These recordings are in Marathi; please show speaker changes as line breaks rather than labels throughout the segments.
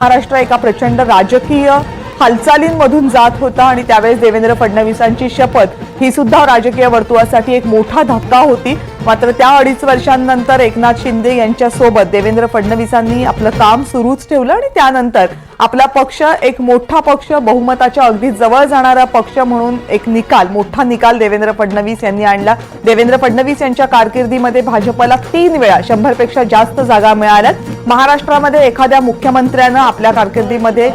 महाराष्ट्र एका प्रचंड राजकीय हालचालींमधून जात होता आणि त्यावेळेस देवेंद्र फडणवीसांची शपथ ही सुद्धा राजकीय वर्तुळासाठी एक मोठा धक्का होती. मात्र त्या अडीच वर्षांनंतर एकनाथ शिंदे यांच्या सोबत देवेंद्र फडणवीसांनी आपलं काम सुरूच ठेवलं आणि त्यानंतर आपला पक्ष एक मोठा पक्ष बहुमताच्या अगदी जवळ जाणारा पक्ष म्हणून एक निकाल मोठा निकाल देवेंद्र फडणवीस यांनी आणला. देवेंद्र फडणवीस यांच्या कारकिर्दीमध्ये भाजपला तीन वेळा शंभरपेक्षा जास्त जागा मिळाल्यात. महाराष्ट्रामध्ये एखाद्या मुख्यमंत्र्यानं आपल्या कारकिर्दीमध्ये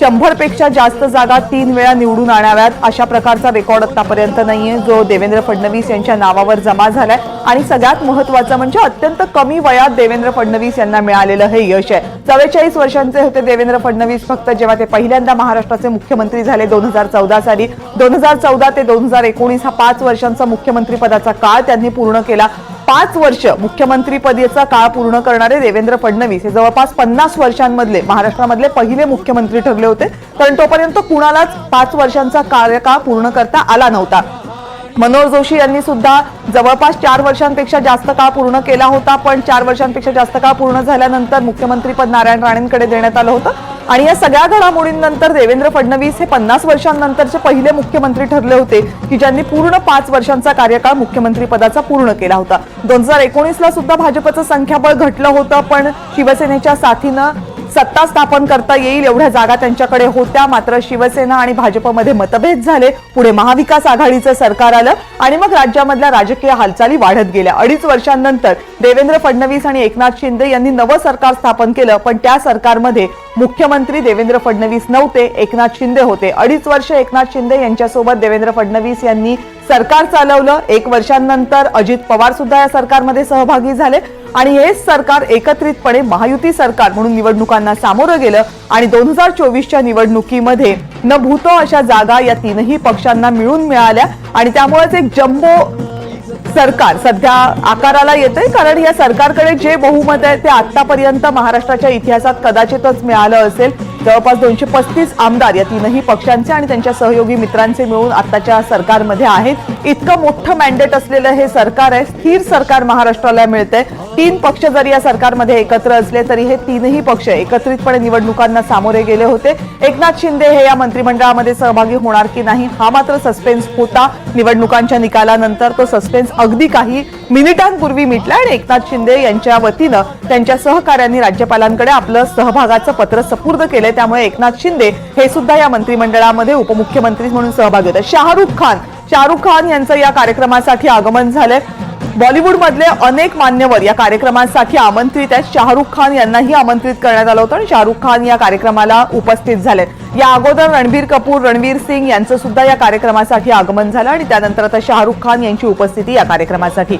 शंभरपेक्षा जास्त जागा तीन वेळा निवडून आणाव्यात अशा प्रकारचा रेकॉर्ड आतापर्यंत नाहीये. जो देवेंद्र फडणवीस यांच्या नावावर जमा झालाय. आणि सगळ्यात महत्वाचं म्हणजे अत्यंत कमी वयात देवेंद्र फडणवीस यांना मिळालेलं हे यश आहे. चव्वेचाळीस वर्षांचे होते देवेंद्र फडणवीस फक्त जेव्हा ते पहिल्यांदा महाराष्ट्राचे मुख्यमंत्री झाले दोन हजार चौदा साली. दोन हजार चौदा ते दोन हजार एकोणीस हा पाच वर्षांचा मुख्यमंत्री पदाचा काळ त्यांनी पूर्ण केला. पाच वर्ष मुख्यमंत्रीपदेचा काळ पूर्ण करणारे देवेंद्र फडणवीस हे जवळपास पन्नास वर्षांमधले महाराष्ट्रामधले पहिले मुख्यमंत्री ठरले होते. कारण तोपर्यंत कुणालाच पाच वर्षांचा कार्यकाळ पूर्ण करता आला नव्हता. मनोहर जोशी यांनी सुद्धा जवळपास चार वर्षांपेक्षा जास्त काळ पूर्ण केला होता पण चार वर्षांपेक्षा जास्त काळ पूर्ण झाल्यानंतर मुख्यमंत्रीपद नारायण राणेंकडे देण्यात आलं होतं. आणि या सगळ्या घडामोडींनंतर देवेंद्र फडणवीस हे पन्नास वर्षांनंतरचे पहिले मुख्यमंत्री ठरले होते की ज्यांनी पूर्ण पाच वर्षांचा कार्यकाळ मुख्यमंत्री पदाचा पूर्ण केला होता. दोन हजार एकोणीसला सुद्धा भाजपचं संख्याबळ घटलं होतं पण शिवसेनेच्या साथीनं सत्ता स्थापन करता येईल एवढ्या जागा त्यांच्याकडे होत्या. मात्र शिवसेना आणि भाजपमध्ये मतभेद झाले. पुढे महाविकास आघाडीचं सरकार आलं आणि मग राज्यामधल्या राजकीय हालचाली वाढत गेल्या. अडीच वर्षांनंतर देवेंद्र फडणवीस आणि एकनाथ शिंदे यांनी नवं सरकार स्थापन केलं. पण त्या सरकारमध्ये मुख्यमंत्री देवेंद्र फडणवीस नव्हते एकनाथ शिंदे होते. अडीच वर्ष एकनाथ शिंदे यांच्यासोबत देवेंद्र फडणवीस यांनी सरकार चालवलं एक वर्षांनंतर अजित पवार सुद्धा या सरकारमध्ये सहभागी झाले. आणि हेच सरकार एकत्रितपणे महायुती सरकार म्हणून निवडणुकांना सामोरं गेलं आणि दोन हजार चोवीसच्या निवडणुकीमध्ये न भूतो अशा जागा या तीनही पक्षांना मिळून मिळाल्या. आणि त्यामुळेच एक जम्बो सरकार सध्या आकाराला येतंय कारण या सरकारकडे जे बहुमत आहे ते आतापर्यंत महाराष्ट्राच्या इतिहासात कदाचितच मिळालं असेल. जवळपास दोनशे पस्तीस आमदार या तीनही पक्षांचे आणि त्यांच्या सहयोगी मित्रांचे मिळून आताच्या सरकारमध्ये आहेत. इतकं मोठं मॅन्डेट असलेलं हे सरकार आहे. स्थिर सरकार महाराष्ट्राला मिळतंय. तीन पक्ष जरी या सरकारमध्ये एकत्र असले तरी हे तीनही पक्ष एकत्रितपणे निवडणुकांना सामोरे गेले होते. एकनाथ शिंदे हे या मंत्रिमंडळामध्ये सहभागी होणार की नाही हा मात्र सस्पेन्स होता निवडणुकांच्या निकालानंतर. तो सस्पेन्स अगदी काही मिनिटांपूर्वी मिटला आणि एकनाथ शिंदे यांच्या वतीनं त्यांच्या सहकाऱ्यांनी राज्यपालांकडे आपलं सहभागाचं पत्र सपूर्द केलंय. त्यामुळे एकनाथ शिंदे हे सुद्धा या मंत्रिमंडळामध्ये उपमुख्यमंत्री म्हणून सहभागी होते. शाहरुख खान शाहरुख खान यांचं या कार्यक्रमासाठी आगमन झालंय. बॉलिवूडमधले अनेक मान्यवर या कार्यक्रमासाठी आमंत्रित आहेत. शाहरुख खान यांनाही आमंत्रित करण्यात आलं होतं आणि शाहरुख खान या कार्यक्रमाला उपस्थित झाले या अगोदर रणबीर कपूर रणवीर सिंग यांचं सुद्धा या कार्यक्रमासाठी आगमन झालं आणि त्यानंतर आता शाहरुख खान यांची उपस्थिती या कार्यक्रमासाठी.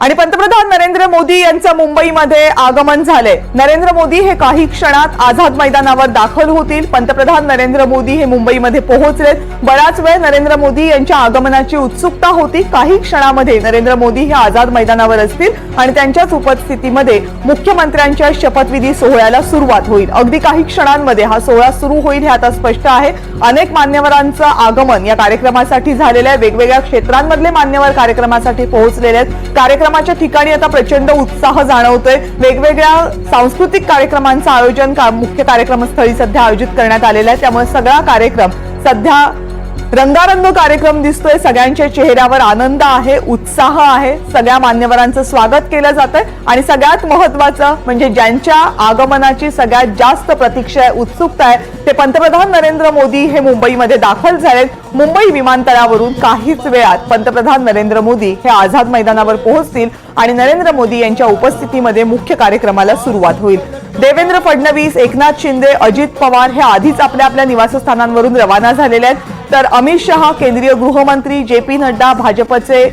आणि पंतप्रधान नरेंद्र मोदी यांचं मुंबईमध्ये आगमन झालंय. नरेंद्र मोदी हे काही क्षणात आझाद मैदानावर दाखल होतील. पंतप्रधान नरेंद्र मोदी हे मुंबईमध्ये पोहोचलेत. बराच वेळ नरेंद्र मोदी यांच्या आगमनाची उत्सुकता होती. काही क्षणामध्ये नरेंद्र मोदी हे आझाद मैदानावर असतील आणि त्यांच्याच उपस्थितीमध्ये मुख्यमंत्र्यांच्या शपथविधी सोहळ्याला सुरुवात होईल. अगदी काही क्षणांमध्ये हा सोहळा सुरू होईल हे आता स्पष्ट आहे. अनेक मान्यवरांचं आगमन या कार्यक्रमासाठी झालेलं आहे. वेगवेगळ्या क्षेत्रांमधले मान्यवर कार्यक्रमासाठी पोहोचलेले आहेत. कार्यक्रमाच्या ठिकाणी आता प्रचंड उत्साह जाणवतोय. वेगवेगळ्या सांस्कृतिक कार्यक्रमांचं आयोजन का- मुख्य कार्यक्रमस्थळी सध्या आयोजित करण्यात आलेलं आहे. त्यामुळे सगळा कार्यक्रम सध्या रंगारंग कार्यक्रम दिसतोय. सगळ्यांच्या चेहऱ्यावर आनंद आहे उत्साह आहे. सगळ्या मान्यवरांचं स्वागत केलं जातंय. आणि सगळ्यात महत्वाचं म्हणजे ज्यांच्या आगमनाची सगळ्यात जास्त प्रतीक्षा आहे उत्सुकता आहे ते पंतप्रधान नरेंद्र मोदी हे मुंबईमध्ये दाखल झालेत. मुंबई विमानतळावरून काहीच वेळात पंतप्रधान नरेंद्र मोदी हे आझाद मैदानावर पोहोचतील. आणि नरेंद्र मोदी यांच्या उपस्थितीमध्ये मुख्य कार्यक्रमाला सुरुवात होईल. देवेंद्र फडणवीस एकनाथ शिंदे अजित पवार हे आधीच आपल्या आपल्या निवासस्थानांवरून रवाना झालेले आहेत. तर अमित शहा केंद्रीय गृहमंत्री जे पी नड्डा भाजपचे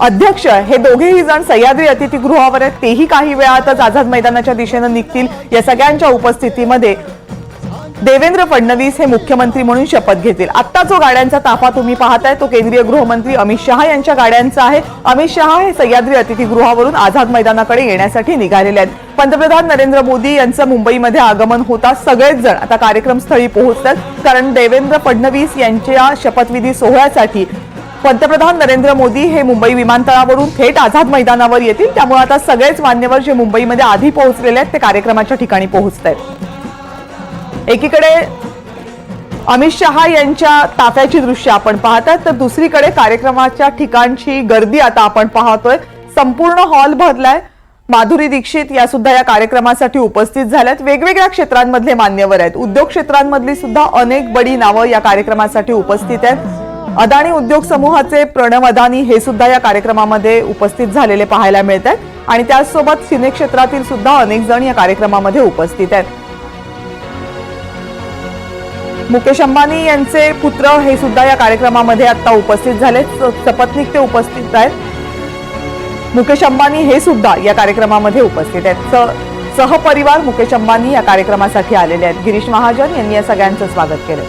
अध्यक्ष हे दोघेही जण सह्याद्री अतिथीगृहावर आहेत. तेही काही वेळातच आझाद मैदानाच्या दिशेनं निघतील या सगळ्यांच्या उपस्थितीमध्ये. देवेंद्र फडणवीस हे मुख्यमंत्री म्हणून शपथ घेतील. आता जो गाड्यांचा ताफा तुम्ही पाहताय तो केंद्रीय गृहमंत्री अमित शहा यांच्या गाड्यांचा आहे. अमित शहा हे सह्याद्री अतिथीगृहावरून आझाद मैदानाकडे येण्यासाठी निघालेले आहेत. पंतप्रधान नरेंद्र मोदी यांचं मुंबईमध्ये आगमन होता. सगळेच जण आता कार्यक्रमस्थळी पोहोचतात. कारण देवेंद्र फडणवीस यांच्या शपथविधी सोहळ्यासाठी पंतप्रधान नरेंद्र मोदी हे मुंबई विमानतळावरून थेट आझाद मैदानावर येतील. त्यामुळे आता सगळेच मान्यवर जे मुंबईमध्ये आधी पोहोचलेले आहेत ते कार्यक्रमाच्या ठिकाणी पोहोचत आहेत. एकीकडे अमित शहा यांच्या ताफ्याची दृश्य आपण पाहतात तर दुसरीकडे कार्यक्रमाच्या ठिकाणची गर्दी आता आपण पाहतोय. संपूर्ण हॉल भरलाय. माधुरी दीक्षित या सुद्धा या कार्यक्रमासाठी उपस्थित झाल्यात. वेगवेगळ्या क्षेत्रांमधले मान्यवर आहेत. उद्योग क्षेत्रांमधली सुद्धा अनेक बडी नावं या कार्यक्रमासाठी उपस्थित आहेत. अदानी उद्योग समूहाचे प्रणव अदानी हे सुद्धा या कार्यक्रमामध्ये उपस्थित झालेले पाहायला मिळत आहेत. आणि त्याचसोबत सिने क्षेत्रातील सुद्धा अनेक जण या कार्यक्रमामध्ये उपस्थित आहेत. मुकेश अंबानी यांचे पुत्र हे सुद्धा या कार्यक्रमामध्ये आता उपस्थित झाले स- सपत्नीक ते उपस्थित आहेत. मुकेश अंबानी हे सुद्धा या कार्यक्रमामध्ये उपस्थित आहेत. स- सहपरिवार मुकेश अंबानी या कार्यक्रमासाठी आलेले आहेत. गिरीश महाजन यांनी या सगळ्यांचं स्वागत केलं.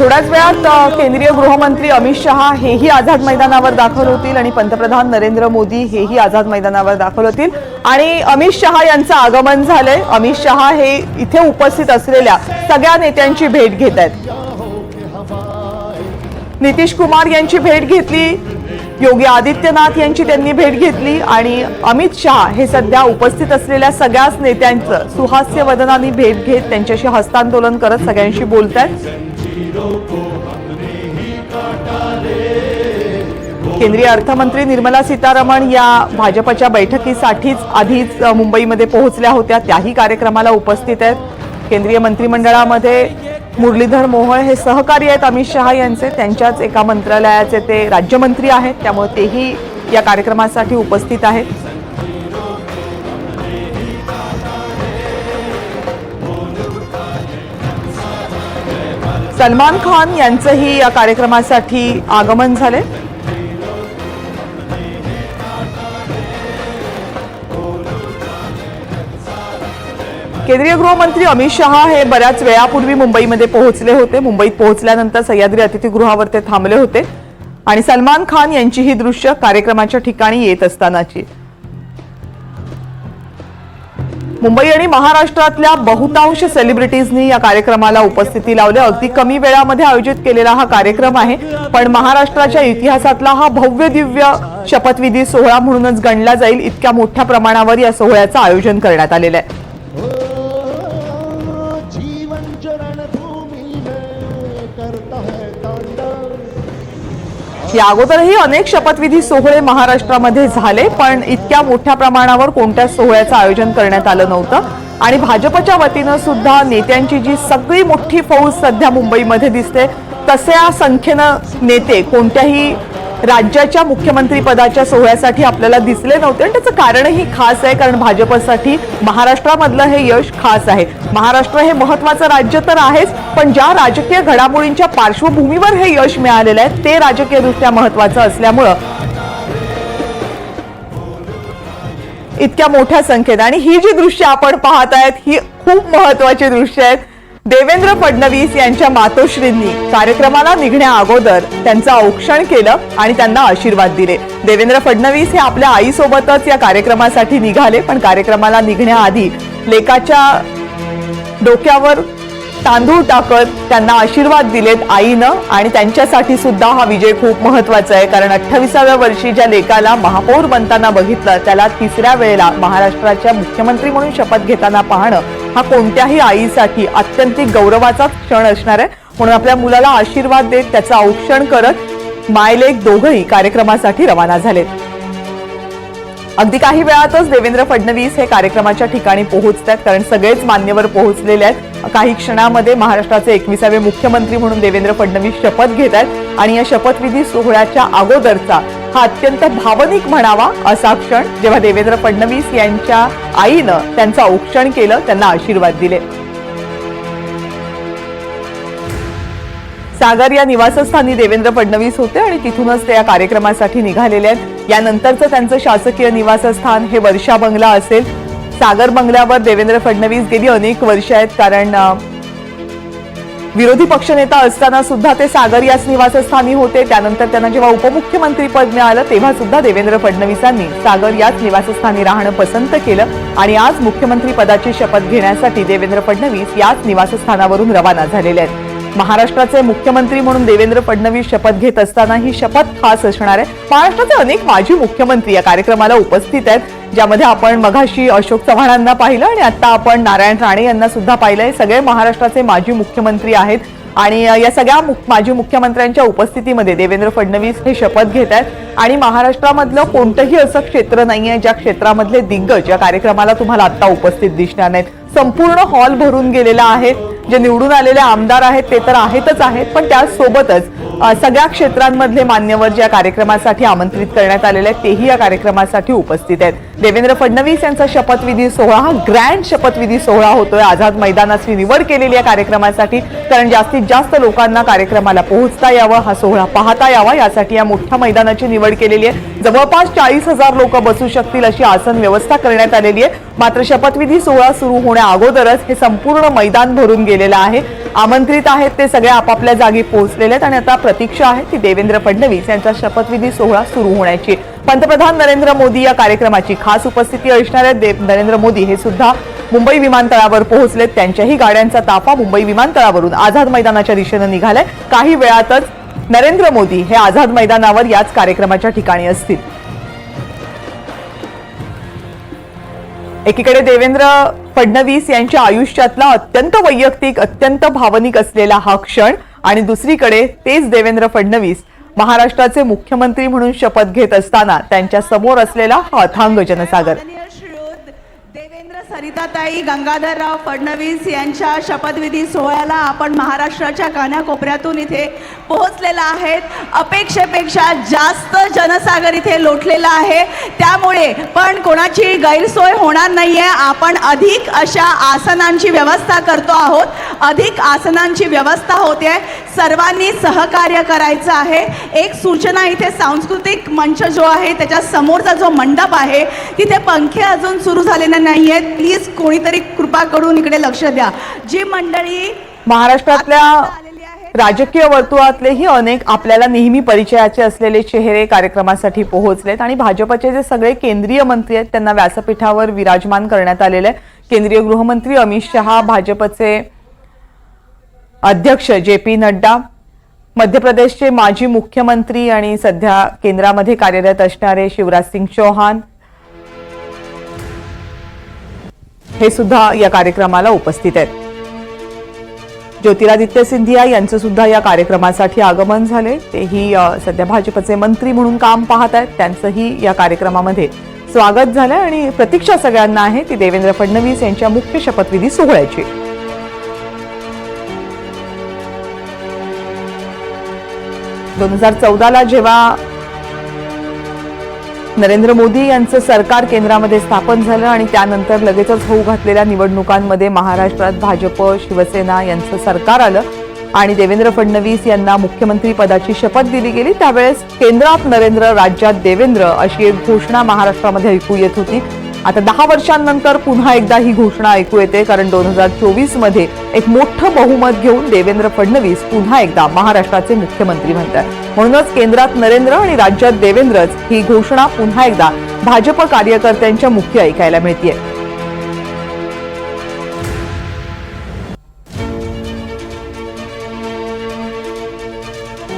थोड्याच वेळात केंद्रीय गृहमंत्री अमित शहा हेही आझाद मैदानावर दाखल होतील आणि पंतप्रधान नरेंद्र मोदी हेही आझाद मैदानावर दाखल होतील. आणि अमित शहा यांचं आगमन झालंय. अमित शहा हे इथे उपस्थित असलेल्या सगळ्या नेत्यांची भेट घेत आहेत. नितीश कुमार यांची भेट घेतली. योगी आदित्यनाथ यांची त्यांनी भेट घेतली. आणि अमित शहा हे सध्या उपस्थित असलेल्या सगळ्याच नेत्यांचं सुहास्य वदनाने भेट घेत त्यांच्याशी हस्तांदोलन करत सगळ्यांशी बोलत आहेत केंद्रीय अर्थमंत्री निर्मला सीतारमण या भाजपच्या बैठकीसाठीच आधीच मुंबईमध्ये पोहोचल्या होत्या. त्याही कार्यक्रमाला उपस्थित आहेत. केंद्रीय मंत्रिमंडळामध्ये मुरलीधर मोहोळ हे सहकारी आहेत. अमित शहा यांचे त्यांच्याच एका मंत्रालयाचे ते राज्यमंत्री आहेत. त्यामुळे तेही या कार्यक्रमासाठी उपस्थित आहेत. सलमान खान यांचंही या कार्यक्रमासाठी आगमन झाले केंद्रीय गृहमंत्री अमित शहा हे बऱ्याच वेळापूर्वी मुंबईमध्ये पोहोचले होते. मुंबईत पोहोचल्यानंतर सह्याद्री अतिथीगृहावर ते थांबले होते. आणि सलमान खान यांची ही दृश्य कार्यक्रमाच्या ठिकाणी येत असतानाची. मुंबई आणि महाराष्ट्रातल्या बहुतांश सेलिब्रिटीजनी या कार्यक्रमाला उपस्थिती लावली. अगदी कमी वेळामध्ये आयोजित केलेला हा कार्यक्रम आहे. पण महाराष्ट्राच्या इतिहासातला हा भव्य दिव्य शपथविधी सोहळा म्हणूनच गणला जाईल. इतक्या मोठ्या प्रमाणावर या सोहळ्याचं आयोजन करण्यात आलेलं आहे. या अगोदरही अनेक शपथविधी सोहळे महाराष्ट्रामध्ये झाले पण इतक्या मोठ्या प्रमाणावर कोणत्याच सोहळ्याचं आयोजन करण्यात आलं नव्हतं. आणि भाजपच्या वतीनं सुद्धा नेत्यांची जी सगळी मोठी फौज सध्या मुंबईमध्ये दिसते तशा संख्येनं नेते कोणत्याही राज्याच्या मुख्यमंत्रीपदाच्या सोहळ्यासाठी आपल्याला दिसले नव्हते आणि त्याचं कारणही खास आहे कारण भाजपसाठी महाराष्ट्रामधलं हे यश खास आहे. महाराष्ट्र हे महत्वाचं राज्य तर आहेच पण ज्या राजकीय घडामोडींच्या पार्श्वभूमीवर हे यश मिळालेलं आहे ते राजकीयदृष्ट्या महत्वाचं असल्यामुळं इतक्या मोठ्या संख्येत आणि ही जी दृश्य आपण पाहत आहेत ही खूप महत्वाची दृश्य आहेत. देवेंद्र फडणवीस यांच्या मातोश्रींनी कार्यक्रमाला निघण्या अगोदर त्यांचं औक्षण केलं आणि त्यांना आशीर्वाद दिले. देवेंद्र फडणवीस हे आपल्या आईसोबतच या कार्यक्रमासाठी निघाले पण कार्यक्रमाला निघण्याआधी लेकाच्या डोक्यावर तांदूळ टाकत त्यांना आशीर्वाद दिलेत आईनं आणि त्यांच्यासाठी सुद्धा हा विजय खूप महत्त्वाचा आहे. कारण अठ्ठावीसाव्या वर्षी ज्या लेकाला महापौर बनताना बघितलं त्याला तिसऱ्या वेळेला महाराष्ट्राच्या मुख्यमंत्री म्हणून शपथ घेताना पाहणं हा कोणत्याही आईसाठी अत्यंतिक गौरवाचा क्षण असणार आहे. म्हणून आपल्या मुलाला आशीर्वाद देत त्याचं औक्षण करत मायलेक दोघंही कार्यक्रमासाठी रवाना झालेत. अगदी काही वेळातच देवेंद्र फडणवीस हे कार्यक्रमाच्या ठिकाणी पोहोचतात कारण सगळेच मान्यवर पोहोचलेले आहेत. काही क्षणामध्ये महाराष्ट्राचे एकविसावे मुख्यमंत्री म्हणून देवेंद्र फडणवीस शपथ घेत आहेत आणि या शपथविधी सोहळ्याच्या अगोदरचा हा अत्यंत भावनिक म्हणावा असा क्षण जेव्हा देवेंद्र फडणवीस यांच्या आईनं त्यांचं औक्षण केलं त्यांना आशीर्वाद दिले. सागर या निवासस्थानी देवेंद्र फडणवीस होते आणि तिथूनच ते या कार्यक्रमासाठी निघालेले आहेत. यानंतरचं त्यांचं शासकीय निवासस्थान हे वर्षा बंगला असेल. सागर बंगल्यावर देवेंद्र फडणवीस गेली अनेक वर्ष आहेत कारण विरोधी पक्षनेता असताना सुद्धा ते सागर याच निवासस्थानी होते. त्यानंतर त्यांना जेव्हा उपमुख्यमंत्री पद मिळालं तेव्हा सुद्धा देवेंद्र फडणवीसांनी सागर याच निवासस्थानी राहणं पसंत केलं आणि आज मुख्यमंत्री पदाची शपथ घेण्यासाठी देवेंद्र फडणवीस याच निवासस्थानावरून रवाना झालेले आहेत. महाराष्ट्राचे मुख्यमंत्री म्हणून देवेंद्र फडणवीस शपथ घेत असताना ही शपथ खास असणार आहे. महाराष्ट्राचे अनेक माजी मुख्यमंत्री या कार्यक्रमाला उपस्थित आहेत ज्यामध्ये आपण मघाशी अशोक चव्हाणांना पाहिलं आणि आता आपण नारायण राणे यांना सुद्धा पाहिलंय सगळे महाराष्ट्राचे माजी मुख्यमंत्री आहेत आणि या सगळ्या मुख- माजी मुख्यमंत्र्यांच्या उपस्थितीमध्ये देवेंद्र फडणवीस हे शपथ घेत आहेत. आणि महाराष्ट्रामधलं कोणतंही असं क्षेत्र नाहीये ज्या क्षेत्रामधले दिग्गज या कार्यक्रमाला तुम्हाला आत्ता उपस्थित दिसणार नाहीत. संपूर्ण हॉल भरून गेलेला आहे. जे निवडून आलेले आमदार आहेत ते तर आहेतच आहेत पण त्यासोबतच सगळ्या क्षेत्रांमधले मान्यवर ज्या कार्यक्रमासाठी आमंत्रित करण्यात आलेले आहेत तेही या कार्यक्रमासाठी उपस्थित आहेत. देवेंद्र फडणवीस यांचा शपथविधी सोहळा हा ग्रँड शपथविधी सोहळा होतोय. आझाद मैदानाची निवड केलेली आहे कार्यक्रमासाठी कारण जास्तीत जास्त लोकांना कार्यक्रमाला पोहोचता यावं हा सोहळा पाहता यावा यासाठी या मोठ्या मैदानाची निवड केलेली आहे. जवळपास चाळीस हजार लोक बसू शकतील अशी आसन व्यवस्था करण्यात आलेली आहे. मात्र शपथविधी सोहळा सुरू होण्या अगोदरच हे संपूर्ण मैदान भरून गेलेला आहे. आमंत्रित आहेत ते सगळे आपापल्या जागी पोहोचलेले आहेत आणि आता प्रतीक्षा आहे ती देवेंद्र फडणवीस यांचा शपथविधी सोहळा सुरू होण्याची. पंतप्रधान नरेंद्र मोदी या कार्यक्रमाची खास उपस्थिती असणार नरेंद्र मोदी हे सुद्धा मुंबई विमानतळावर पोहोचलेत. त्यांच्याही गाड्यांचा ताफा मुंबई विमानतळावरून आझाद मैदानाच्या दिशेनं निघालाय. काही वेळातच नरेंद्र मोदी हे आझाद मैदानावर याच कार्यक्रमाच्या ठिकाणी असतील. एकीकडे देवेंद्र फडणवीस यांच्या आयुष्यातला अत्यंत वैयक्तिक अत्यंत भावनिक असलेला हा क्षण आणि दुसरीकडे तेच देवेंद्र फडणवीस महाराष्ट्राचे मुख्यमंत्री म्हणून शपथ घेत असताना त्यांच्यासमोर असलेला हा अथांग जनसागर.
सरिताताई गंगाधरराव फडणवीस यांच्या शपथविधी सोहळ्याला आपण महाराष्ट्राच्या कानाकोपऱ्यातून इथे पोहोचलेला आहेत. अपेक्षेपेक्षा जास्त जनसागर इथे लोटलेला आहे. त्यामुळे पण कोणाची गैरसोय होणार नाही आहे आपण अधिक अशा आसनांची व्यवस्था करतो आहोत. अधिक आसनांची व्यवस्था होते. सर्वांनी सहकार्य करायचं आहे. एक सूचना इथे सांस्कृतिक मंच जो आहे त्याच्या समोरचा जो मंडप आहे तिथे पंखे अजून सुरू झालेले नाही आहेत प्लीज कोणीतरी कृपा करून इकडे लक्ष द्या. जी मंडळी
महाराष्ट्रातल्या राजकीय वर्तुळातलेही अनेक आपल्याला नेहमी परिचयाचे असलेले चेहरे कार्यक्रमासाठी पोहोचलेत आणि भाजपचे जे सगळे केंद्रीय मंत्री आहेत त्यांना व्यासपीठावर विराजमान करण्यात आलेले आहे केंद्रीय गृहमंत्री अमित शहा भाजपचे अध्यक्ष जे पी नड्डा मध्य प्रदेशचे माजी मुख्यमंत्री आणि सध्या केंद्रामध्ये कार्यरत असणारे शिवराज सिंग चौहान हे सुद्धा या कार्यक्रमाला उपस्थित आहेत. ज्योतिरादित्य सिंधिया यांचं सुद्धा या कार्यक्रमासाठी आगमन झाले तेही सध्या भाजपचे मंत्री म्हणून काम पाहत आहेत. त्यांचंही या कार्यक्रमामध्ये स्वागत झालं आणि प्रतीक्षा सगळ्यांना आहे ती देवेंद्र फडणवीस यांच्या मुख्य शपथविधी सोहळ्याची. दोन हजार चौदाला जेव्हा नरेंद्र मोदी यांचं सरकार केंद्रामध्ये स्थापन झालं आणि त्यानंतर लगेचच होऊ घातलेल्या निवडणुकांमध्ये महाराष्ट्रात भाजप शिवसेना यांचं सरकार आलं आणि देवेंद्र फडणवीस यांना मुख्यमंत्री पदाची शपथ दिली गेली. त्यावेळेस केंद्रात नरेंद्र राज्यात देवेंद्र अशी एक घोषणा महाराष्ट्रामध्ये ऐकू येत होती. आता दहा वर्षांनंतर पुन्हा एकदा ही घोषणा ऐकू येते कारण दोन हजार चोवीसमध्ये एक मोठं बहुमत घेऊन देवेंद्र फडणवीस पुन्हा एकदा महाराष्ट्राचे मुख्यमंत्री म्हणतात म्हणूनच केंद्रात नरेंद्र आणि राज्यात देवेंद्रच ही घोषणा पुन्हा एकदा भाजप कार्यकर्त्यांच्या मुख्य ऐकायला मिळतीये.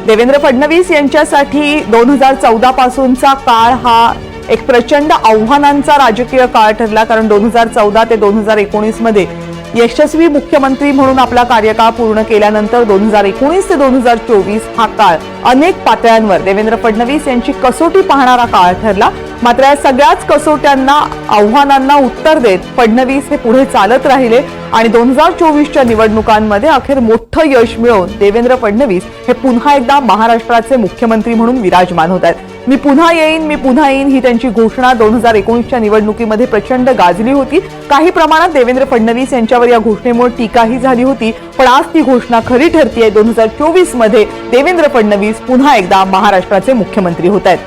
देवेंद्र फडणवीस यांच्यासाठी दोन हजार चौदा पासूनचा काळ हा एक प्रचंड आव्हानांचा राजकीय काळ ठरला कारण दोन हजार चौदा ते दोन हजार एकोणीसमध्ये यशस्वी मुख्यमंत्री म्हणून आपला कार्यकाळ पूर्ण केल्यानंतर दोन हजार एकोणीस ते दोन हजार चोवीस हा काळ अनेक पातळ्यांवर देवेंद्र फडणवीस यांची कसोटी पाहणारा काळ ठरला. मात्र या सगळ्याच कसोट्यांना आव्हानांना उत्तर देत फडणवीस हे पुढे चालत राहिले आणि दोन हजार चोवीसच्या निवडणुकांमध्ये अखेर मोठं यश मिळवून देवेंद्र फडणवीस हे पुन्हा एकदा महाराष्ट्राचे मुख्यमंत्री म्हणून विराजमान होत आहेत. मी पुन्हा येईन मी पुन्हा येईन ही त्यांची घोषणा. दोन हजार एकोणीसच्या निवडणुकीमध्ये प्रचंड गाजली होती. काही प्रमाणात देवेंद्र फडणवीस यांच्यावर या घोषणेमुळे टीकाही झाली होती. पण आज ती घोषणा खरी ठरतीये. दोन हजार चोवीसमध्ये देवेंद्र फडणवीस पुन्हा एकदा महाराष्ट्राचे मुख्यमंत्री होत आहेत.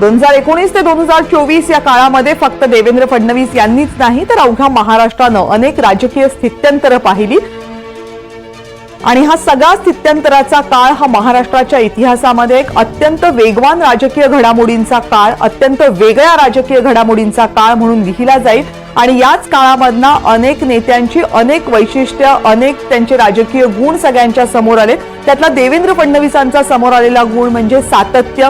दोन हजार एकोणीस ते दोन हजार चोवीस या काळामध्ये फक्त देवेंद्र फडणवीस यांनीच नाही तर अवघ्या महाराष्ट्रानं अनेक राजकीय स्थित्यंतरं पाहिली. आणि हा सगळा स्थित्यंतराचा काळ हा महाराष्ट्राच्या इतिहासामध्ये एक अत्यंत वेगवान राजकीय घडामोडींचा काळ अत्यंत वेगळ्या राजकीय घडामोडींचा काळ म्हणून लिहिला जाईल. आणि याच काळामधनं अनेक नेत्यांची अनेक वैशिष्ट्य अनेक त्यांचे राजकीय गुण सगळ्यांच्या समोर आले त्यातला देवेंद्र फडणवीसांचा समोर आलेला गुण म्हणजे सातत्य.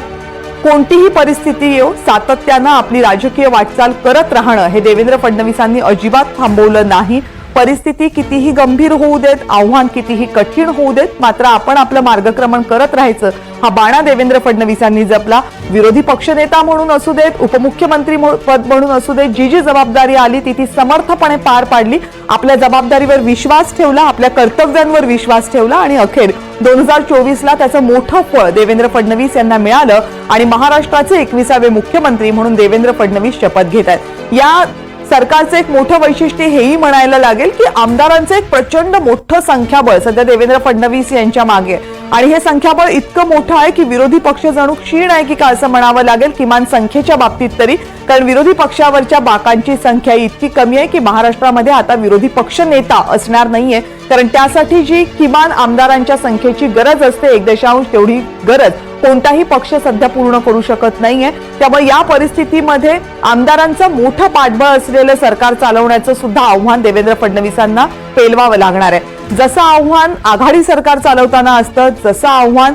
कोणतीही परिस्थिती येऊ सातत्यानं आपली राजकीय वाटचाल करत राहणं हे देवेंद्र फडणवीसांनी अजिबात थांबवलं नाही. परिस्थिती कितीही गंभीर होऊ देत आव्हान कितीही कठीण होऊ देत मात्र आपण आपलं मार्गक्रमण करत राहायचं हा बाणा देवेंद्र फडणवीसांनी जपला. विरोधी पक्षनेता म्हणून असू देत उपमुख्यमंत्री पद म्हणून असू देत जी जी जबाबदारी आली ती ती समर्थपणे पार पाडली. आपल्या जबाबदारीवर विश्वास ठेवला आपल्या कर्तव्यांवर विश्वास ठेवला आणि अखेर दोन हजार चोवीसला त्याचं मोठं फळ देवेंद्र फडणवीस यांना मिळालं आणि महाराष्ट्राचे एकविसावे मुख्यमंत्री म्हणून देवेंद्र फडणवीस शपथ घेत आहेत. या सरकारचं एक मोठं वैशिष्ट्य हेही म्हणायला लागेल की आमदारांचं एक प्रचंड मोठं संख्याबळ सध्या देवेंद्र फडणवीस यांच्या मागे. आणि हे संख्याबळ इतकं मोठं आहे की विरोधी पक्ष जणू क्षीण आहे की का असं म्हणावं लागेल किमान संख्येच्या बाबतीत तरी. कारण विरोधी पक्षावरच्या बाकांची संख्या इतकी कमी आहे की महाराष्ट्रामध्ये आता विरोधी पक्ष नेता असणार नाहीये. कारण त्यासाठी जी किमान आमदारांच्या संख्येची गरज असते एक दशांश तेवढी गरज कोणताही पक्ष सध्या पूर्ण करू शकत नाहीये. त्यामुळे या परिस्थितीमध्ये आमदारांचं मोठं पाठबळ असलेलं सरकार चालवण्याचं सुद्धा आव्हान देवेंद्र फडणवीसांना पेलवावं लागणार आहे. जसं आव्हान आघाडी सरकार चालवताना असतं जसं आव्हान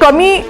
कमी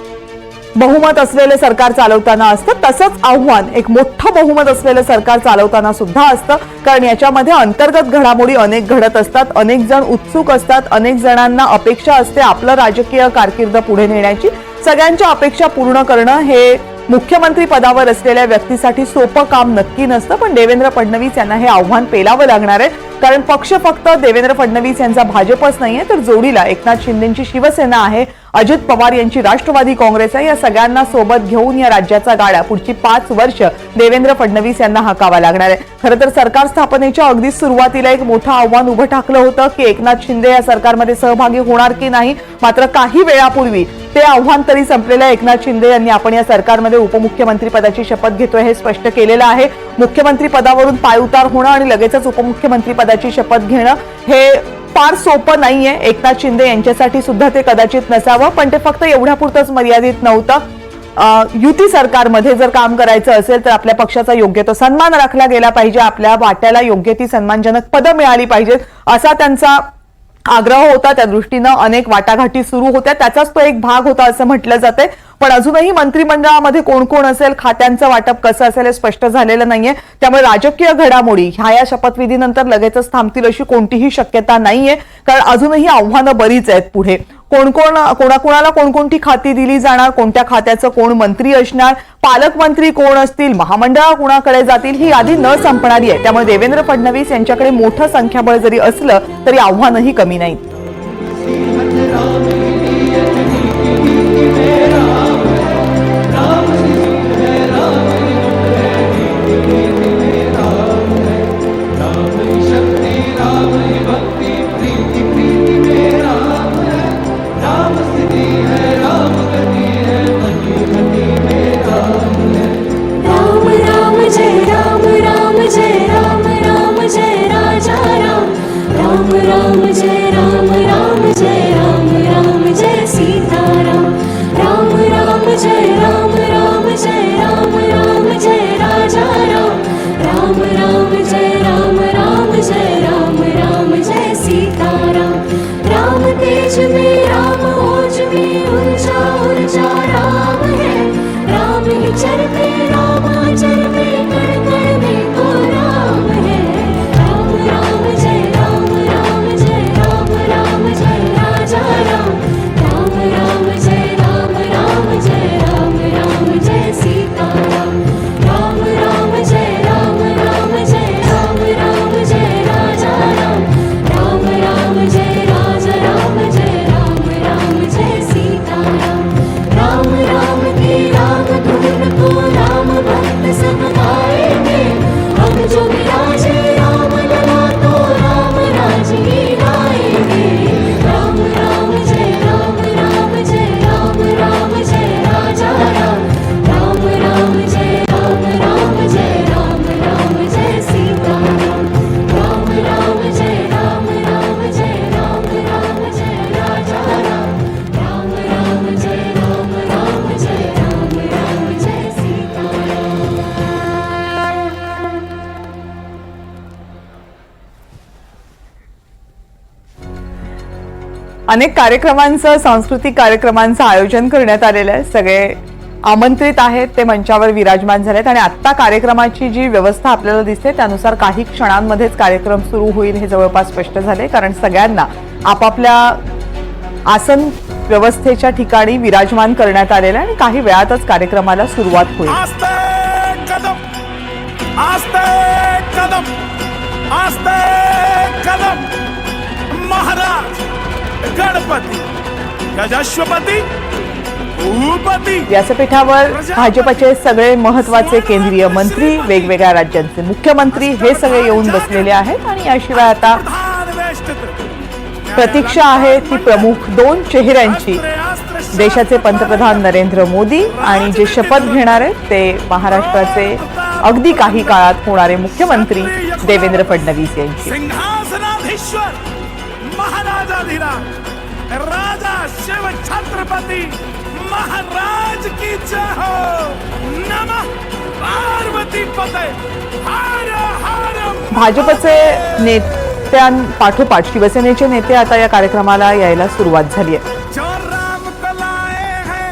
बहुमत असलेले सरकार चालवताना असतं तसंच आव्हान एक मोठं बहुमत असलेलं सरकार चालवताना सुद्धा असतं. कारण याच्यामध्ये अंतर्गत घडामोडी अनेक घडत असतात अनेक जण उत्सुक असतात अनेक जणांना अपेक्षा असते आपलं राजकीय कारकीर्द पुढे नेण्याची. सगळ्यांच्या अपेक्षा पूर्ण करणं हे मुख्यमंत्री पदावर असलेल्या व्यक्तीसाठी सोपं काम नक्की नसतं पण देवेंद्र फडणवीस यांना हे आव्हान पेलावं लागणार आहे. कारण पक्ष फक्त देवेंद्र फडणवीस यांचा भाजपच नाहीये तर जोडीला एकनाथ शिंदेची शिवसेना आहे. अजित पवार यांची राष्ट्रवादी काँग्रेस आहे. या सगळ्यांना सोबत घेऊन या राज्याचा गाड्या पुढची पाच वर्ष देवेंद्र फडणवीस यांना हाकावा लागणार आहे. खरं तर सरकार स्थापनेच्या अगदी सुरुवातीला एक मोठं आव्हान उभं ठाकलं होतं की एकनाथ शिंदे या सरकारमध्ये सहभागी होणार की नाही. मात्र काही वेळापूर्वी ते आव्हान तरी संपलेलं आहे. एकनाथ शिंदे यांनी आपण या सरकारमध्ये उपमुख्यमंत्री पदाची शपथ घेतोय हे स्पष्ट केलेलं आहे. मुख्यमंत्री पदावरून पायउतार होणं आणि लगेचच उपमुख्यमंत्री पदाची शपथ घेणं हे फार सोपं नाहीये. एकनाथ शिंदे यांच्यासाठी सुद्धा ते कदाचित नसावं पण ते फक्त एवढ्यापुरतंच मर्यादित नव्हतं. युती सरकारमध्ये जर काम करायचं असेल तर आपल्या पक्षाचा योग्य तो सन्मान राखला गेला पाहिजे. आपल्या वाट्याला योग्य ती सन्मानजनक पदं मिळाली पाहिजेत. असा त्यांचा आग्रह होता त्या दृष्टीनं अनेक वाटाघाटी सुरू होत्या. त्याचाच तो एक भाग होता असं म्हटलं जाते पण अजूनही मंत्रिमंडळामध्ये कोण कोण असेल खात्यांचं वाटप कसं असेल हे स्पष्ट झालेलं नाहीये. त्यामुळे राजकीय घडामोडी ह्या या शपथविधीनंतर लगेचच थांबतील अशी कोणतीही शक्यता नाहीये. कारण अजूनही आव्हानं बरीच आहेत पुढे. कोण कोण कोणाकोणाला कोणकोणती खाती दिली जाणार कोणत्या खात्याचं कोण मंत्री असणार पालकमंत्री कोण असतील महामंडळ कुणाकडे जातील ही यादी न संपणारी आहे. त्यामुळे देवेंद्र फडणवीस यांच्याकडे मोठं संख्याबळ जरी असलं तरी आव्हानही कमी नाहीत. अनेक कार्यक्रमांचं सांस्कृतिक कार्यक्रमांचं आयोजन करण्यात आलेलं आहे. सगळे आमंत्रित आहेत ते मंचावर विराजमान झालेत आणि आत्ता कार्यक्रमाची जी व्यवस्था आपल्याला दिसते त्यानुसार काही क्षणांमध्येच कार्यक्रम सुरू होईल हे जवळपास स्पष्ट झाले. कारण सगळ्यांना आपापल्या आसन व्यवस्थेच्या ठिकाणी विराजमान करण्यात आलेलं आहे आणि काही वेळातच कार्यक्रमाला सुरुवात होईल.
गजाश्वपती भूपती.
व्यासपीठावर भाजपचे सगळे महत्त्वाचे केंद्रीय मंत्री वेगवेगळ्या राज्यांचे मुख्यमंत्री हे सगळे येऊन बसलेले आहेत आणि याशिवाय आता प्रतीक्षा आहे ती प्रमुख दोन चेहऱ्यांची. देशाचे पंतप्रधान नरेंद्र मोदी आणि जे शपथ घेणार आहेत ते महाराष्ट्राचे अगदी काही काळात होणारे मुख्यमंत्री देवेंद्र फडणवीस यांची.
राजा शिव छत्रपती महाराज की जय हो। नमः पार्वती पते। हर हर।
भाजपचे नेत्यांपाठोपाठ शिवसेनेचे नेते आता या कार्यक्रमाला यायला सुरुवात झाली आहे.
जो राम को लाए हैं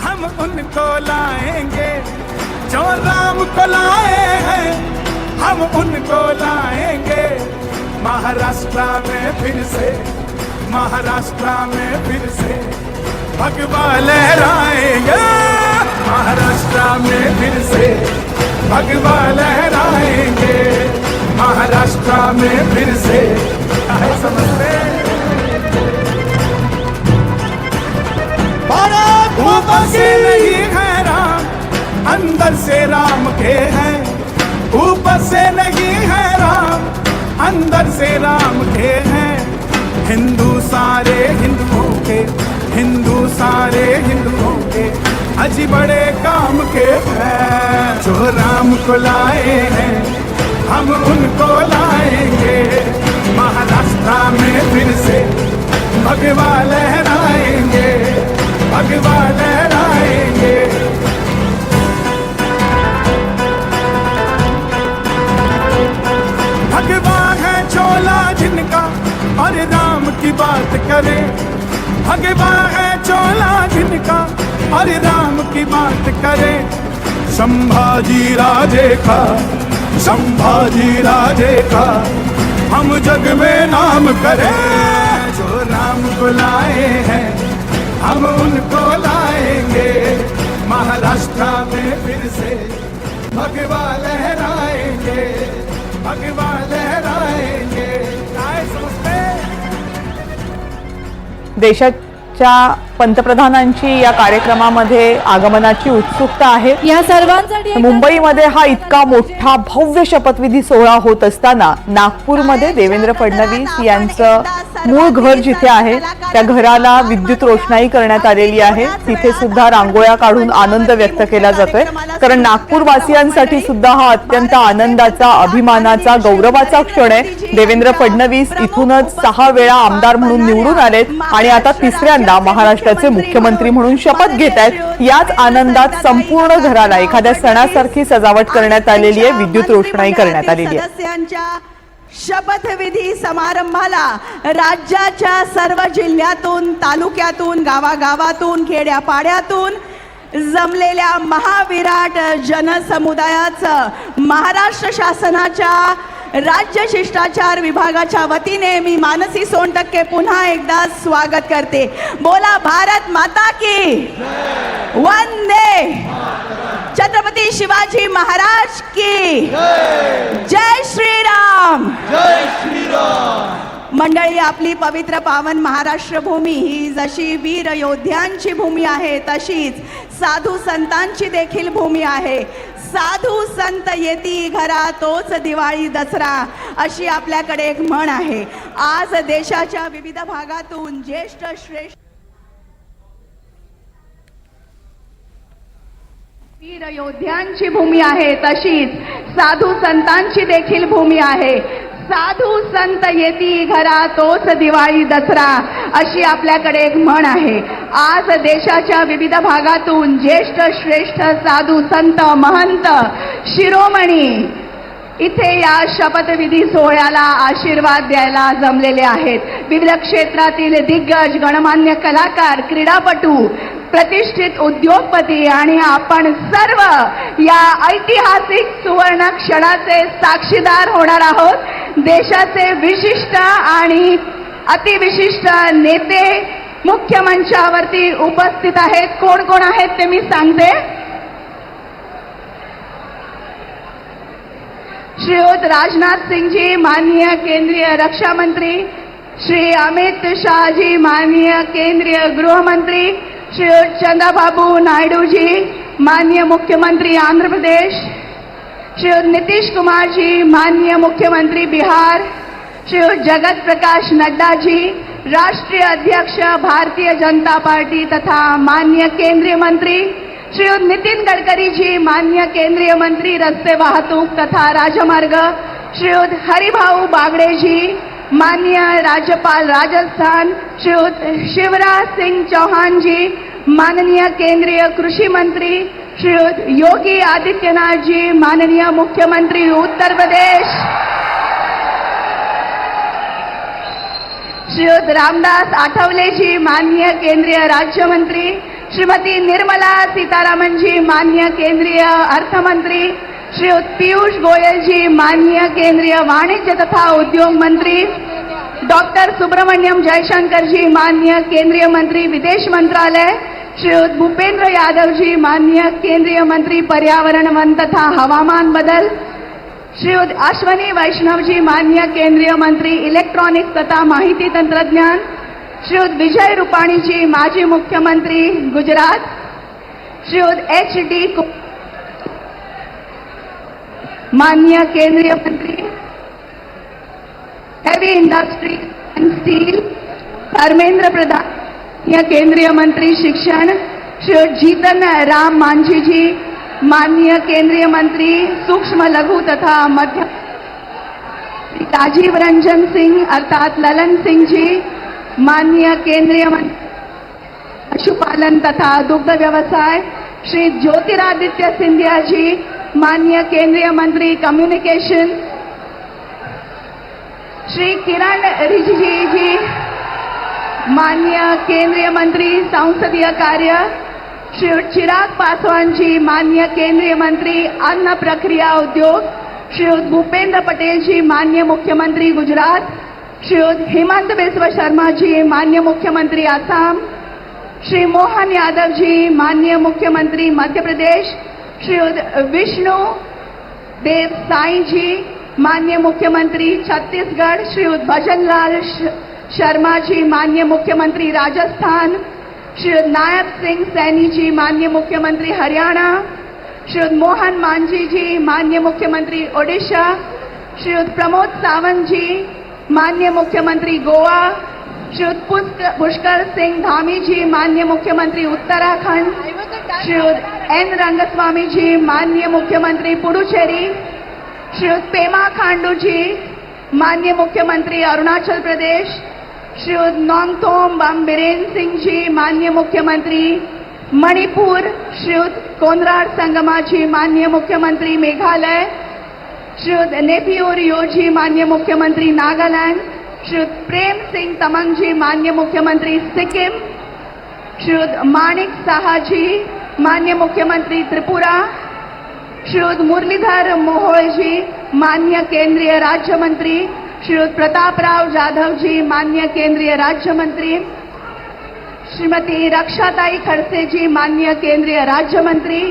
हम उनको लाएंगे। जो राम को लाए हैं हम उनको लाएंगे। महाराष्ट्र में फिर से महाराष्ट्र में फिर से भगवा लहराएँगे। महाराष्ट्र में फिर से भगवा लहराएँगे। महाराष्ट्र में फिर से समझते अंदर से राम के हैं। ऊपर से नहीं है राम, अंदर से राम के हैं। हिंदू सारे हिंदुओं के, हिंदू सारे हिंदुओं के, अजी बड़े काम के हैं। जो राम को लाए हैं, हम उनको लाएँगे। महाराष्ट्र में फिर से भगवा लहराएँगे भगवा लहराएँगे। की बात करे। भगवा है चोला जिनका और राम की बात करे। संभाजी राजे का, संभाजी राजे का, हम जग में नाम करें। जो राम को लाए हैं, हम उनको लाएँगे। महाराष्ट्र में फिर से भगवा लहराएँगे। भगवा लहराएँगे
देशाच्या पंतप्रधानांची या कार्यक्रमामध्ये आगमनाची उत्सुकता आहे.
या सर्वांसाठी
मुंबईमध्ये हा इतका मोठा भव्य शपथविधी सोहळा होत असताना नागपूरमध्ये देवेंद्र फडणवीस यांचं मूळ घर जिथे आहे त्या घराला विद्युत रोषणाई करण्यात आलेली आहे. तिथे सुद्धा रांगोळ्या काढून आनंद व्यक्त केला जातोय. कारण नागपूर वासियांसाठी सुद्धा हा अत्यंत आनंदाचा अभिमानाचा गौरवाचा क्षण आहे. देवेंद्र फडणवीस इथूनच सहा वेळा आमदार म्हणून निवडून आलेत आणि आता तिसऱ्यांदा महाराष्ट्राचे मुख्यमंत्री म्हणून शपथ घेत आहेत. याच आनंदात संपूर्ण घराला एखाद्या सणासारखी सजावट करण्यात आलेली आहे. विद्युत रोषणाई करण्यात आलेली आहे.
शपथविधी समारंभाला राज्याच्या सर्व जिल्ह्यातून तालुक्यातून गावागावातून खेड्यापाड्यातून जमलेल्या महाविराट जनसमुदायाचं महाराष्ट्र शासनाच्या राज्य शिष्टाचार विभागाच्या वतीने मी मानसी सोनटक्के पुन्हा एकदा स्वागत करते. बोला भारत माता की. वंदे छत्रपती शिवाजी महाराज की। जय श्रीराम। मंडळी आपली पवित्र पावन महाराष्ट्र भूमी ही जशी वीर योद्ध्यांची भूमी आहे तशीच साधू संतांची देखील भूमी आहे. साधू संत येती घरा तोच दिवाळी दसरा अशी आपल्याकडे एक म्हण आहे. आज देशाच्या विविध भागातून ज्येष्ठ श्रेष्ठ वीर योद्ध्यांची भूमी आहे तशीच साधू संतांची देखील भूमी आहे. साधू संत येती घरा तोच दिवाळी दसरा अशी आपल्याकडे एक म्हण आहे. आज देशाच्या विविध भागातून ज्येष्ठ श्रेष्ठ साधू संत महंत शिरोमणी इथे या शपथविधी सोहळ्याला आशीर्वाद द्यायला जमलेले आहेत. विविध क्षेत्रातील दिग्गज गणमान्य कलाकार क्रीडापटू प्रतिष्ठित उद्योगपती आणि आपण सर्व या ऐतिहासिक सुवर्ण क्षणाचे साक्षीदार होणार आहोत. देशाचे विशिष्ट आणि अतिविशिष्ट नेते मुख्य मंचावरती उपस्थित आहेत. कोण कोण आहेत ते मी सांगते. श्रीयुत राजनाथ सिंह जी माननीय केंद्रीय रक्षा मंत्री श्री अमित शाह जी माननीय केंद्रीय गृह मंत्री श्रीयुत चंद्रबाबू नायडू जी माननीय मुख्यमंत्री आंध्र प्रदेश श्रीयुत नीतीश कुमार जी माननीय मुख्यमंत्री बिहार श्रीयुत जगत प्रकाश नड्डा जी राष्ट्रीय अध्यक्ष भारतीय जनता पार्टी तथा माननीय केंद्रीय मंत्री श्री नितिन गडकरी जी माननीय केंद्रीय मंत्री रस्ते वाहतूक तथा राजमार्ग श्रीयुत हरिभाऊ बागडे जी माननीय राज्यपाल राजस्थान श्रीयुत शिवराज सिंह चौहान जी माननीय केंद्रीय कृषी मंत्री श्रीयुत योगी आदित्यनाथ जी माननीय मुख्यमंत्री उत्तर प्रदेश। श्रीयुत रामदास आठवले जी माननीय केंद्रीय राज्यमंत्री श्रीमती निर्मला सीतारामनजी जी केंद्रीय अर्थमंत्री श्री पीयूष गोयल जी माननीय केंद्रीय वाणिज्य तथा उद्योग मंत्री डॉक्टर सुब्रमण्यम जयशंकरजी जी केंद्रीय मंत्री विदेश मंत्रालय श्री भूपेंद्र यादव जी केंद्रीय मंत्री पर्यावरण वन तथा हवामान बदल श्री अश्वनी वैष्णव जी केंद्रीय मंत्री इलेक्ट्रॉनिक्स तथा माहिती तंत्रज्ञान श्रीयुत विजय रूपाणी माजी मुख्यमंत्री गुजरात. श्रीयुत एच डी माननीय केंद्रीय मंत्री heavy industry and steel Dharmendra Pradhan. माननीय केंद्रीय मंत्री शिक्षण श्रीयुत जीतन राम मांझी जी माननीय केंद्रीय मंत्री सूक्ष्म लघु तथा मध्य राजीव रंजन सिंह अर्थात ललन सिंह जी माननीय केंद्रीय मंत्री पशुपालन तथा दुग्ध व्यवसाय श्री ज्योतिरादित्य सिंधिया जी माननीय केंद्रीय मंत्री कम्युनिकेशन श्री किरण रिजिजी जी माननीय केंद्रीय मंत्री संसदीय कार्य श्री चिराग पासवान जी माननीय केंद्रीय मंत्री अन्न प्रक्रिया उद्योग श्री भूपेंद्र पटेल जी माननीय मुख्यमंत्री गुजरात श्रीयुत हेमंत बिस्व शर्मा जी मान्य मुख्यमंत्री असम श्री मोहन यादव जी मान्य मुख्यमंत्री मध्य प्रदेश श्रीयुत विष्णु देव साई जी मान्य मुख्यमंत्री छत्तीसगढ़ श्रीयुत भजनलाल श- शर्मा जी मान्य मुख्यमंत्री राजस्थान श्रीयुत नायब सिंह सैनी जी मान्य मुख्यमंत्री हरियाणा श्रीयुत मोहन मांझी जी मान्य मुख्यमंत्री ओडिशा श्रीयुत प्रमोद सावंत जी माननीय मुख्यमंत्री गोवा पुष्क- पुष्कर सिंह धामी जी माननीय मुख्यमंत्री उत्तराखंड श्रीयुत एन रंगस्वामी जी माननीय मुख्यमंत्री पुडुचेरी श्रीयुत पेमा खांडू जी माननीय मुख्यमंत्री अरुणाचल प्रदेश श्रीयुत नोंगथोम बम बीरेन सिंह जी माननीय मुख्यमंत्री मणिपुर श्रीयुत कोनराड संगमा जी माननीय मुख्यमंत्री मेघालय श्री नेपियोर योजी जी मुख्यमंत्री नागालैंड श्री प्रेम सिंह तमंग जी मान्य मुख्यमंत्री सिक्किम श्री माणिक साहा जी मान्य मुख्यमंत्री त्रिपुरा श्रीयुत मुरलीधर मोहोळ जी मान्य केंद्रीय राज्य मंत्री प्रतापराव जाधव जी मान्य केंद्रीय राज्य मंत्री श्रीमती रक्षाताई खडसे जी मान्य केंद्रीय राज्य मंत्री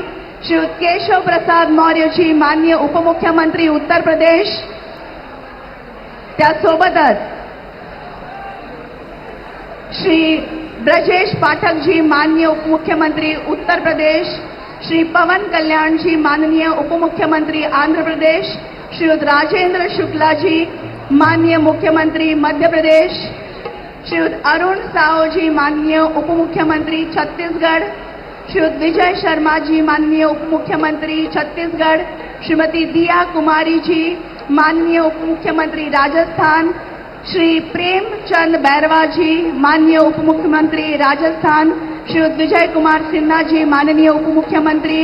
श्रीयुत केशव प्रसाद मौर्य जी माननीय उपमुख्यमंत्री उत्तर प्रदेश त्यासोबतच श्री ब्रजेश पाठक जी माननीय उपमुख्यमंत्री उत्तर प्रदेश श्री पवन कल्याण जी माननीय उपमुख्यमंत्री आंध्र प्रदेश श्रीयुत राजेंद्र शुक्ला जी माननीय मुख्यमंत्री मध्य प्रदेश श्रीयुत अरुण सावजी माननीय उपमुख्यमंत्री छत्तीसगढ़ श्रीयुत विजय शर्मा जी माननीय उपमुख्यमंत्री छत्तीसगढ़ श्रीमती दिया कुमारी जी माननीय उपमुख्यमंत्री राजस्थान श्री प्रेमचंद बैरवा जी माननीय उपमुख्यमंत्री राजस्थान श्रीयुत विजय कुमार सिन्हा जी माननीय उपमुख्यमंत्री